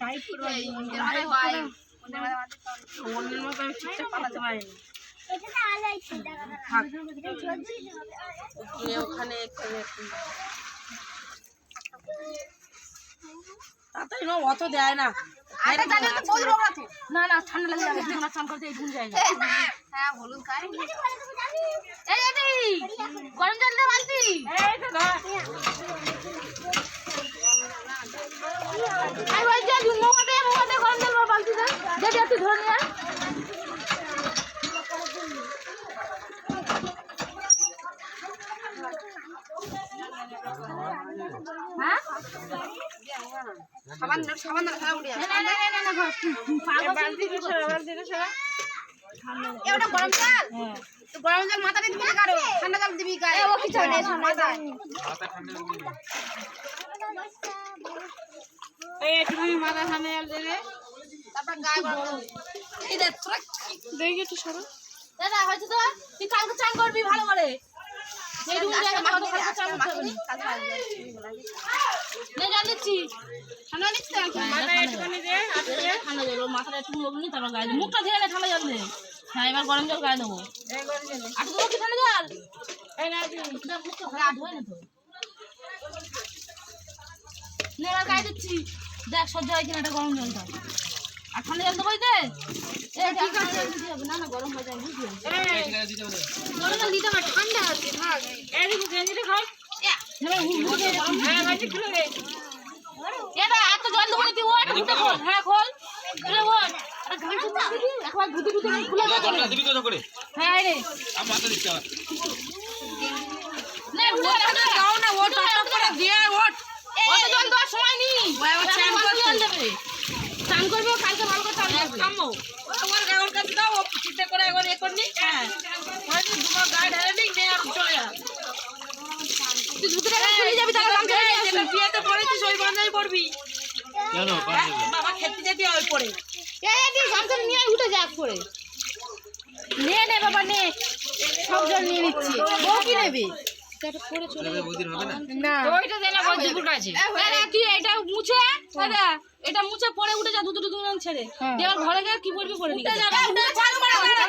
Tight করে অন্যের মতো আমি ঠিকঠাক পালাতে পারিনি ওখানে তাড়াতাড়ি না অত দেয় না। না না ঠান্ডা লাগে যাবে। না চান করতে এইটুকু জায়গা। এই এই গরম জল দে বালতি আই ওই যে মোমোতে মোমোতে গরম জল বালতি। দে দে দে তুই ধরে নিয়ে আয়। হ্যাঁ সাবান খেলা উঠে না না ওটা গরম জল তো গরম জল মাথাতে দিবি ঠান্ডা জল দিবি গায়ে ও কিছু নেই এই একটুখানি মাথা সামনে দেবে। তারপর গায়ে এই দেখ তোরা দেখি একটু সরো। দাদা হয়েছে তো? তুই কালকে চান করবি ভালো করে। গায়ে দে। মুখটা নে ঠান্ডা জল দে। হ্যাঁ এবার গরম জল গায়ে দেবো। আর তুমি কি ঠান্ডা জল? মুখটা ভালো ধোয় না তো। এবার গায়ে দিচ্ছি। দেখ সহ্য হয় কিনা এটা গরম জলটা আর ঠান্ডা জল দেবো দে এই ঠিক আছে দিতে হবে না না গরম হয়ে যায় বুঝলি গরম জল দিতে হবে ঠান্ডা থাক গেঞ্জিটা খাও হ্যাঁ এটা এত জল দেবো তুই ওট ঘুটে খোল হ্যাঁ খোল একবার ঘুটে ঘুটে খুলে দিবি কত করে হ্যাঁ রে মাথা নে উঠে উঠে দাও না ওট টপ করে দিয়ে ওট ওটা জল দেওয়ার সময় নেই ওই আবার চান এখন করছে। জল দেবে চান করবে ও কালকে চান তোমার গাওয়ার কাছে দাও ও চিন্তা করে একবার এ করনি হ্যাঁ। হয়তো গায়ে ঢেলে দিক নে আর চলে যা তুই ধুতে টাকা খুলে যাবি তাহলে এই, যেটা বিয়েতে পড়েছিস ওই বান্ধাই পড়বি। কেন হ্যাঁ, বাবা খেতে যেতে ওই পড়ে এই তুই গামছা নিয়ে উঠে যাক করে নে নে বাবা নে। সব জল নিয়ে নিচ্ছি। ও কি নেবে? বৌদির হবে না না ওইটা দেনা বলতে কুট আছে আরে তুই এটা মুছে দাদা এটা মুছে পরে উঠে যা দুটো দুটো ছেড়ে ঘরে গিয়ে কি বলবি পরে